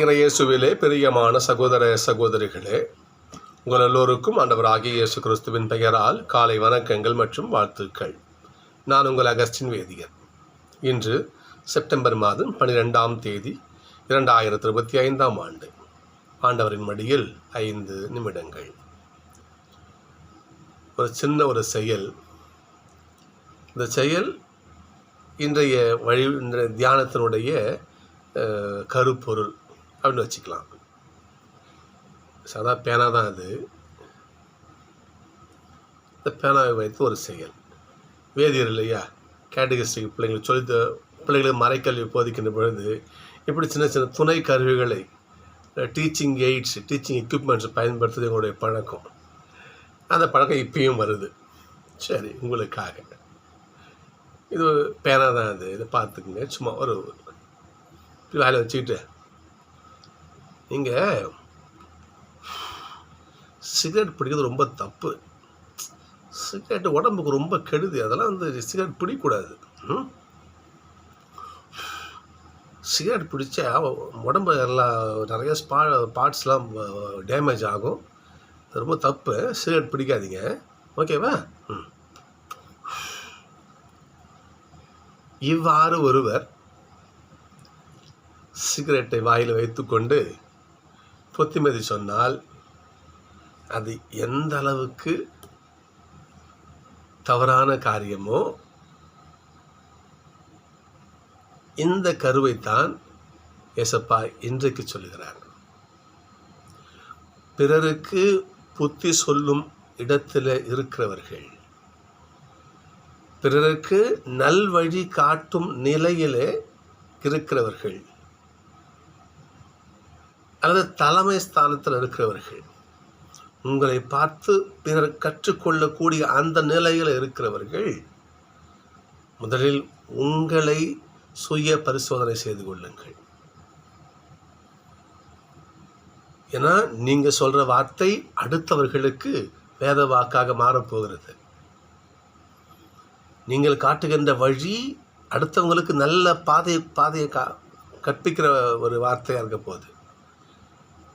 இறையேசுவிலே பிரியமான சகோதர சகோதரிகளே உங்கள் எல்லோருக்கும் ஆண்டவராகிய இயேசு கிறிஸ்துவின் பெயரால் காலை வணக்கங்கள் மற்றும் வாழ்த்துக்கள். நான் உங்கள் அகஸ்டின் வேதியர் இன்று செப்டம்பர் மாதம் பனிரெண்டாம் தேதி இரண்டாயிரத்தி இருபத்தி ஐந்தாம் ஆண்டு. ஆண்டவரின் மடியில் ஐந்து நிமிடங்கள். ஒரு சின்ன ஒரு செயல். இந்த செயல் இன்றைய வழி இன்றைய தியானத்தினுடைய கருப்பொருள். அப்படின்னு வச்சுக்கலாம். சாதா பேனா தான் அது. இந்த பேனாவை வைத்து ஒரு செயல். வேதியர் இல்லையா? கேட்டகரிஸ்டிக் பிள்ளைங்களுக்கு சொல்லி த- பிள்ளைங்களுக்கு மறைக்கல்வி போதிக்கின்ற பொழுது இப்படி சின்ன சின்ன துணை கருவிகளை டீச்சிங் எய்ட்ஸ் டீச்சிங் எக்யூப்மெண்ட்ஸ் பயன்படுத்துறது எங்களுடைய பழக்கம். அந்த பழக்கம் இப்பயும் வருது. சரி உங்களுக்காக. இது பேனா தான் அது. இதை பார்த்துக்குங்க. சும்மா ஒரு வேலை வச்சுக்கிட்டு. நீங்கள் சிகரெட் பிடிக்கிறது ரொம்ப தப்பு. சிகரெட் உடம்புக்கு ரொம்ப கெடுதி. அதெல்லாம் வந்து சிகரெட் பிடிக்கக்கூடாது ம்? சிகரெட் பிடிச்சா உடம்பு எல்லாம் நிறைய ஸ்பா பார்ட்ஸ்லாம் டேமேஜ் ஆகும். ரொம்ப தப்பு. சிகரெட் பிடிக்காதீங்க. ஓகேவா? ம். இவ்வாறு ஒருவர் சிகரெட்டை வாயில் வைத்துக்கொண்டு புத்திமதி சொன்னால் அது எந்த அளவுக்கு தவறான காரியமோ இந்த கருவைத்தான் எசப்பா இன்றைக்கு சொல்லுகிறார். பிறருக்கு புத்தி சொல்லும் இடத்தில் இருக்கிறவர்கள் பிறருக்கு நல்வழி காட்டும் நிலையிலே இருக்கிறவர்கள் அல்லது தலைமை ஸ்தானத்தில் இருக்கிறவர்கள் உங்களை பார்த்து பிறர் கற்றுக்கொள்ளக்கூடிய அந்த நிலையில் இருக்கிறவர்கள் முதலில் உங்களை சுய பரிசோதனை செய்து கொள்ளுங்கள். ஏன்னா நீங்கள் சொல்கிற வார்த்தை அடுத்தவர்களுக்கு வேத வாக்காக மாறப்போகிறது. நீங்கள் காட்டுகின்ற வழி அடுத்தவங்களுக்கு நல்ல பாதை பாதையை கா கற்பிக்கிற ஒரு வார்த்தையாக இருக்க போகுது.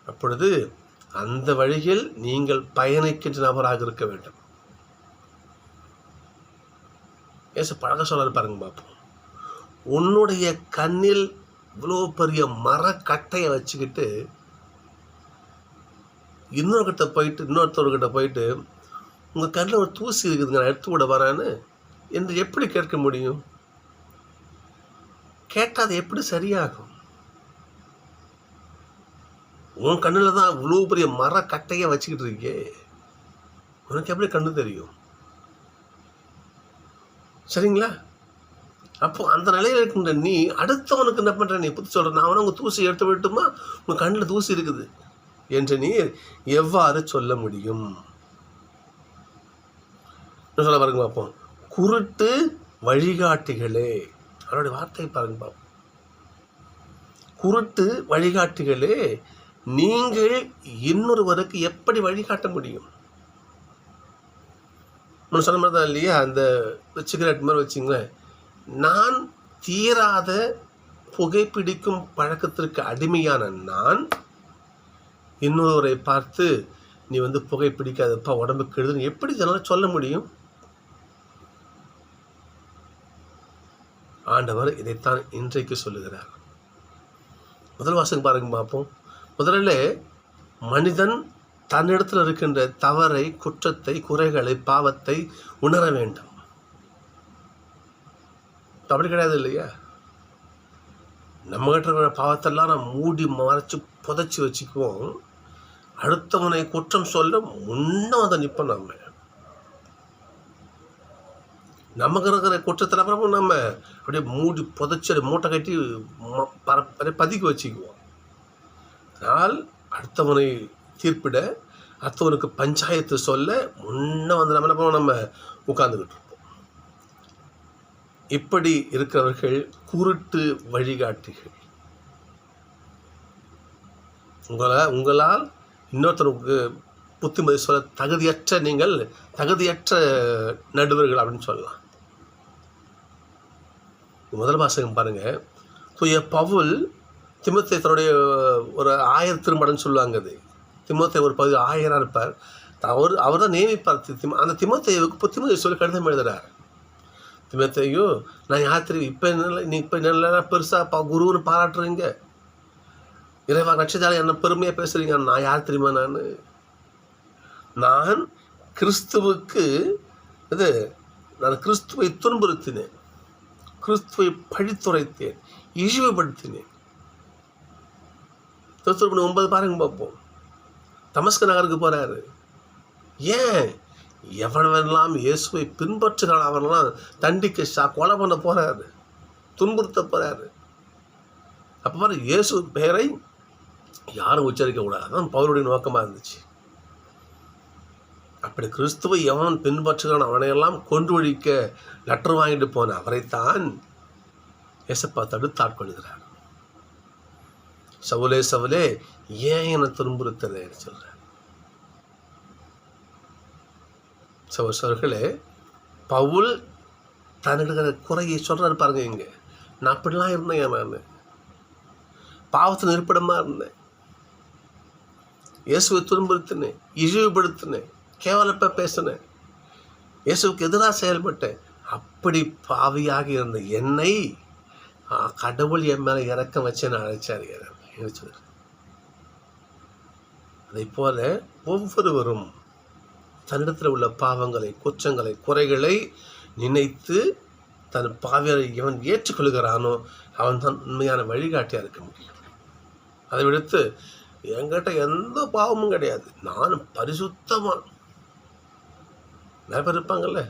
அப்பொழுது அந்த வழியில் நீங்கள் பயணிக்கின்ற நபராக இருக்க வேண்டும். ஏச பழக சொல்ல பாருங்க பார்ப்போம் உன்னுடைய கண்ணில் இவ்வளோ பெரிய மரக்கட்டையை வச்சுக்கிட்டு இன்னொருக்கிட்ட போயிட்டு இன்னொருத்தவர்கிட்ட போயிட்டு உங்கள் கண்ணில் ஒரு தூசி இருக்குதுங்க நான் எடுத்து விட வரேன்னு என்று எப்படி கேட்க முடியும்? கேட்டால் அது எப்படி சரியாகும்? உன் கண்ணில் தான் இவ்வளோ பெரிய மரக்கட்டையை வச்சுக்கிட்டு இருக்கே. உனக்கு எப்படி கண்ணு தெரியும்? சரிங்களா? அப்போ அந்த நிலையில் இருக்கின்ற நீ அடுத்தவனுக்கு என்ன பண்ணுற நீ புத்தி சொல்கிற நான் உங்கள் தூசி எடுத்து விட்டுமா உங்கள் கண்ணில் தூசி இருக்குது. என்று நீ எவ்வாறு சொல்ல முடியும்? என்ன சொல்ல பாருங்க பார்ப்போம் குருட்டு வழிகாட்டிகளே. அவருடைய வார்த்தையை பாருங்க பார்ப்போம் குருட்டு வழிகாட்டிகளே. நீங்கள் இன்னொருவருக்கு எப்படி வழிகாட்ட முடியும்? முன்ன சொன்ன மாதிரி தான் இல்லையா? அந்த சிகரெட் மாதிரி வச்சுங்களேன். நான் தீராத புகைப்பிடிக்கும் பழக்கத்திற்கு அடிமையான நான் இன்னொருவரை பார்த்து நீ வந்து புகைப்பிடிக்காதப்பா உடம்புக்கு கெடுதுன்னு எப்படி இதனால் சொல்ல முடியும்? ஆண்டவர் இதைத்தான் இன்றைக்கு சொல்லுகிறார். முதல் வாசகம் பாருங்க பார்ப்போம். முதல்ல மனிதன் தன்னிடத்தில் இருக்கின்ற தவறை குற்றத்தை குறைகளை பாவத்தை உணர வேண்டும். அப்படி கிடையாது இல்லையா? நம்மகிட்ட இருக்கிற பாவத்தெல்லாம் நம்ம மூடி மறைச்சு புதைச்சி வச்சுக்குவோம். அடுத்தவனை குற்றம் சொல்ல முன்ன அதை நிற்போம் நம்ம நமக்கு இருக்கிற குற்றத்தில் அப்புறமும் நம்ம அப்படியே மூடி புதைச்சி மூட்டை கட்டி பர- பதுக்கி வச்சுக்குவோம். ஆனால் அடுத்தவனை தீர்ப்பிட அடுத்தவனுக்கு பஞ்சாயத்து சொல்ல முன்ன வந்து நம்ம என்ன நம்ம உட்காந்துக்கிட்டு இருப்போம். இப்படி இருக்கிறவர்கள் குருட்டு வழிகாட்டிகள். உங்களை உங்களால் இன்னொருத்தருக்கு புத்திமதி சொல்ல தகுதியற்ற நீங்கள் தகுதியற்ற நடுவர்கள் அப்படின்னு சொல்லலாம். முதல் வாசகம் பாருங்க. தூய பவுல் திமுத்தை தன்னுடைய ஒரு ஆயிரம் திருமடன்னு சொல்லுவாங்க அது. திமுத்தை ஒரு பகுதி ஆயிரம் இருப்பார். அவர் அவர் தான் நியமிப்பார். திம் அந்த திமுத்தையுக்கு இப்போ திமுக சொல்லி கடிதம் எழுதுறார். திமுத்தையோ நான் யார் தெரியும் இப்போ என்ன நீ இப்போ நல்லா பெருசாக பா குருன்னு பாராட்டுறீங்க. இறைவா நட்சத்திரம் என்ன பெருமையாக பேசுகிறீங்க நான் யார் தெரியுமா நான்? நான் கிறிஸ்துவுக்கு இது நான் கிறிஸ்துவை துன்புறுத்தினேன். கிறிஸ்துவை பழித்துரைத்தேன். இழிவுபடுத்தினேன். திருத்துருப்பணி ஒன்பது பாருங்க பார்ப்போம். தமஸ்க நகருக்கு போகிறாரு ஏன்? எவனவெல்லாம் இயேசுவை பின்பற்றுகிறான் அவனெல்லாம் தண்டிக்க சா கொலை பண்ண போகிறாரு துன்புறுத்த போகிறாரு அப்போ பாரு இயேசு பெயரை யாரும் உச்சரிக்க கூடாது. அதான் பவுலுடைய நோக்கமாக இருந்துச்சு. அப்படி கிறிஸ்துவை எவன் பின்பற்றுகிறான் அவனையெல்லாம் கொண்டு ஒழிக்க லெட்டர் வாங்கிட்டு போன அவரைத்தான் இயேசப்பா தடுத்து ஆட்கொள்கிறார். சவுலே சவுலே ஏன் என்னை துன்புறுத்துறேன்னு சொல்கிறார் சகோதரர்களே பவுல் தன்னிடுகிற குறையை சொல்கிறாரு பாருங்க இங்கே. நான் அப்படிலாம் இருந்தேன் நான் பாவத்தில் இருப்பிடமாக இருந்தேன். இயேசுவை துன்புறுத்தினேன் இழிவுபடுத்தினேன் கேவலப்ப பேசினேன். இயேசுவுக்கு எதிராக செயல்பட்டேன். அப்படி பாவியாக இருந்த என்னை கடவுள் என் மேலே இறக்கம் வச்சு நான் அழைச்சார் சொல்கிறார் அதை போல ஒவ்வொருவரும் தன்னிடத்தில் உள்ள பாவங்களை குற்றங்களை குறைகளை நினைத்து தன் பாவியரை எவன் ஏற்றுக்கொள்கிறானோ அவன் தான் உண்மையான வழிகாட்டியாக இருக்க முடியும். அதை விடுத்து என்கிட்ட எந்த பாவமும் கிடையாது. நான் பரிசுத்தமாக நிறைய பேர் இருப்பாங்கல்ல.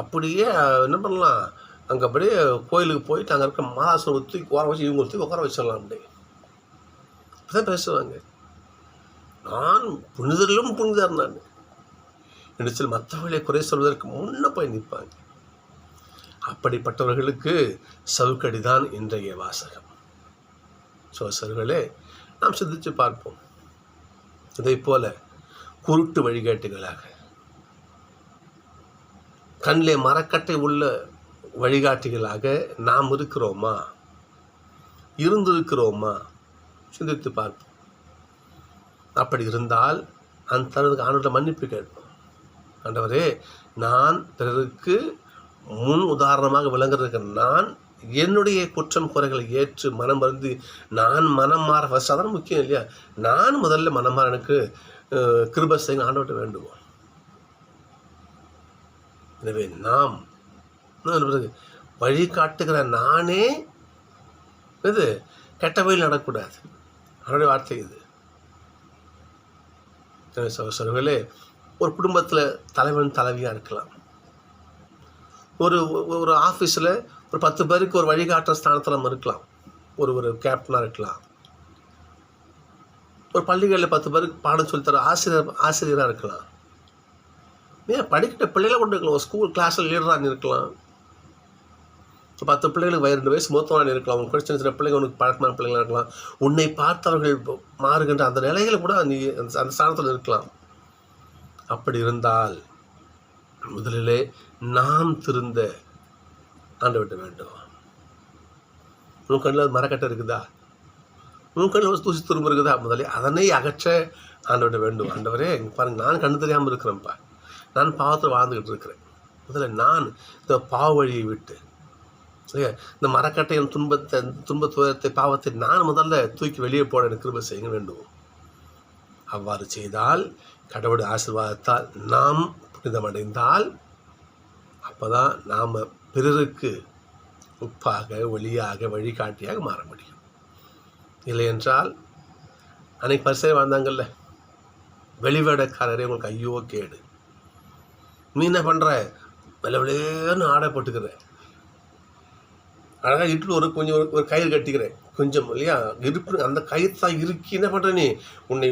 அப்படியே என்ன பண்ணலாம்? அங்கே அப்படியே கோயிலுக்கு போயிட்டு அங்கே இருக்க மாதாசுரம் தூக்கி உட்கார வச்சு இவங்க தூக்கி உட்கார வச்சிடலாம் அப்படியே. அப்படிதான் பேசுவாங்க. நான் புனிதரிலும் புனிதர் நான். என்று சொல்லி மற்றவர்களை குறை சொல்வதற்கு முன்ன போய் நிற்பாங்க. அப்படிப்பட்டவர்களுக்கு சவுக்கடி தான் இன்றைய வாசகம். சோசர்களே நாம் சிந்தித்து பார்ப்போம். இதை போல குருட்டு வழிகாட்டுகளாக. கண்ணிலே மரக்கட்டை உள்ள வழிகாட்டிகளாக நாம் இருக்கிறோமா? இருந்திருக்கிறோமா? சிந்தித்து பார்ப்போம். அப்படி இருந்தால் அந்த தனதுக்கு ஆண்டவர்கிட்ட மன்னிப்பு கேட்போம். ஆண்டவரே நான் பிறருக்கு முன் உதாரணமாக விளங்குறதுக்கு நான் என்னுடைய குற்றம் குறைகளை ஏற்று மனம் மருந்து நான் மனம் மாற ஃபஸ்ட் அதான் முக்கியம் இல்லையா? நான் முதல்ல மனம் மாற எனக்கு கிருபை செய்ய ஆண்டவர்கிட்ட வேண்டுவோம். எனவே நாம் வழி காட்டுகிற நானே இது கெட்ட வழியில் நடக்கூடாது அவருடைய வார்த்தை இது. எனவே ஒரு குடும்பத்தில் தலைவன் தலைவியாக இருக்கலாம். ஒரு ஒரு ஆஃபீஸில் ஒரு பத்து பேருக்கு ஒரு வழிகாட்டுற ஸ்தானத்தில் நம்ம இருக்கலாம். ஒரு ஒரு கேப்டனாக இருக்கலாம். ஒரு பள்ளிகளில் பத்து பேருக்கு பாடம் சொல்லித்தர ஆசிரியர் ஆசிரியராக இருக்கலாம். ஏன்? படிக்கிற பிள்ளைகளை கொண்டு இருக்கலாம். ஒரு ஸ்கூல் கிளாஸில் லீடராக இருக்கலாம். ஸோ பத்து பிள்ளைகளுக்கு வய- ரெண்டு வயசு மூத்தவனாக இருக்கலாம். உனக்கு கூட சின்ன சின்ன பிள்ளைங்க உனக்கு பழக்கமான பிள்ளைங்களாக இருக்கலாம். உன்னை பார்த்தவர்கள் மாறுகின்ற அந்த நிலைகள் கூட நீ அந்த அந்த ஸ்தானத்தில் இருக்கலாம். அப்படி இருந்தால் முதலிலே நாம் திருந்த ஆண்டவர்கிட்ட வேண்டும். உன் கண்ணில் மரக்கட்டை இருக்குதா? உன் கண்ணில் ஒரு தூசி துரும்பு இருக்குதா? முதலே அதனை அகற்ற ஆண்டவர்கிட்ட வேண்டும். ஆண்டவரே பாருங்கள் பாருங்க நான் கண்ணு தெரியாமல் இருக்கிறேன்ப்பா. நான் பாவத்தில் வாழ்ந்துக்கிட்டு இருக்கிறேன். முதல்ல நான் இந்த பாவ வழியை விட்டு இந்த மரக்கட்டையின் துன்பத்தை துன்ப துயரத்தை பாவத்தை நான் முதல்ல தூக்கி வெளியே போட எனக்கு கிருபை செய்ய வேண்டும். அவ்வாறு செய்தால் கடவுள் ஆசீர்வாதத்தால் நாம் புனிதமடைந்தால் அப்போ தான் நாம் பிறருக்கு உப்பாக ஒளியாக வழிகாட்டியாக மாற முடியும். இல்லை என்றால் அன்னைக்கு பரிசை வாழ்ந்தாங்கல்ல வெளிவேடக்காரரே உங்களுக்கு ஐயோ கேடு. நீ என்ன பண்ணுற வில வெளியேன்னு ஆடை போட்டுக்கிறேன் அழகாக இட்டு ஒரு கொஞ்சம் ஒரு ஒரு கயிறு கட்டிக்கிறேன். கொஞ்சம் இல்லையா? இருக்கு அந்த கயிறு தான் இறுக்கி என்ன பண்ணுற நீ? உன்னை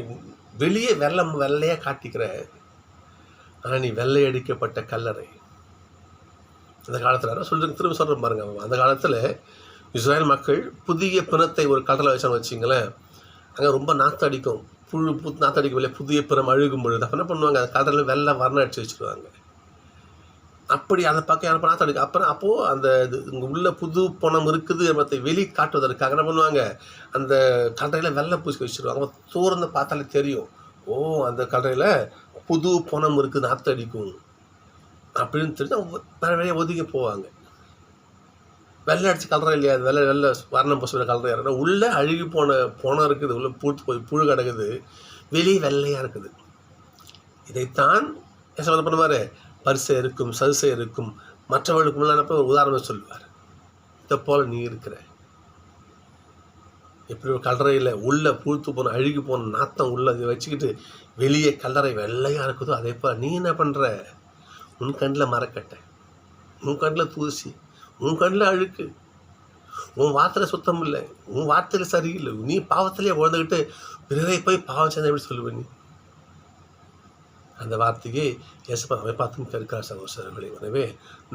வெளியே வெள்ளம் வெள்ளையாக காட்டிக்கிற ஆனால் நீ வெள்ளை அடிக்கப்பட்ட கல்லறை. அந்த காலத்தில் சொல்கிறேன் திரும்ப சொல்கிறேன் பாருங்க. அந்த காலத்தில் இஸ்ரேல் மக்கள் புதிய பிணத்தை ஒரு கடலை வச்சாங்க வச்சிங்களேன் அங்கே ரொம்ப நாற்றம் அடிக்கும். புழு புத்து நாற்று அடிக்கும் இல்லையா? புதிய பிணம் அழுகும் பொழுது. அப்போ என்ன பண்ணுவாங்க? அந்த கடலில் வெள்ளை வர்ணம் அடிச்சு வச்சுருவாங்க. அப்படி அந்த பக்கம் யாரும் தடுக்க அப்புறம் அப்போது அந்த இது இங்கே உள்ள புது பணம் இருக்குது மற்ற வெளி காட்டுவதற்காக என்ன பண்ணுவாங்க? அந்த கடையில் வெள்ளை பூசி வச்சுருவாங்க. தூரந்து பார்த்தாலே தெரியும். ஓ அந்த கடையில் புது பணம் இருக்குது நாற்று அடிக்கும் அப்படின்னு தெரிஞ்சு அவங்க வேற ஒதுக்கி போவாங்க. வெள்ளை அடிச்சு கலரம் இல்லையா? அது வெள்ளை வெள்ளை வர்ணம் பசுவில் கலரம் இறங்க உள்ளே அழுகி போன பணம் இருக்குது. உள்ளே பூத்து போய் புழு கிடக்குது. வெளியே வெள்ளையாக இருக்குது. இதைத்தான் என்ன பண்ணுவார்? பரிசை இருக்கும் சரிசை இருக்கும். மற்றவர்களுக்கு முன்னாடி ஒரு உதாரணம் சொல்லுவார். இதை போல் நீ இருக்கிற. எப்படி ஒரு கல்லறையில் உள்ளே பூத்து போன அழுகி போன நாத்தம் உள்ள அதை வச்சுக்கிட்டு வெளியே கல்லறை வெள்ளையாக இருக்குதோ அதே போல் நீ என்ன பண்ணுற உன் கண்ணில் மரக்கட்டை உன் கண்ணில் தூசி உன் கண்ணில் அழுக்கு. உன் வார்த்தையில் சுத்தம் இல்லை உன் வார்த்தையில் சரியில்லை. நீ பாவத்திலே உழந்துக்கிட்டு பிறரை போய் பாவம் செய்த எப்படி சொல்லுவேன் நீ. அந்த வார்த்தையை இயேசுப்பா அவை பார்த்தும் கேட்கிறார் சகோதரர்களே எனவே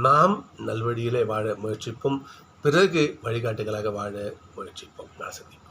நாம் நல்வழியிலே வாழ முயற்சிப்போம். பிறகு வழிகாட்டுகளாக வாழ முயற்சிப்போம். நான் சந்திப்போம்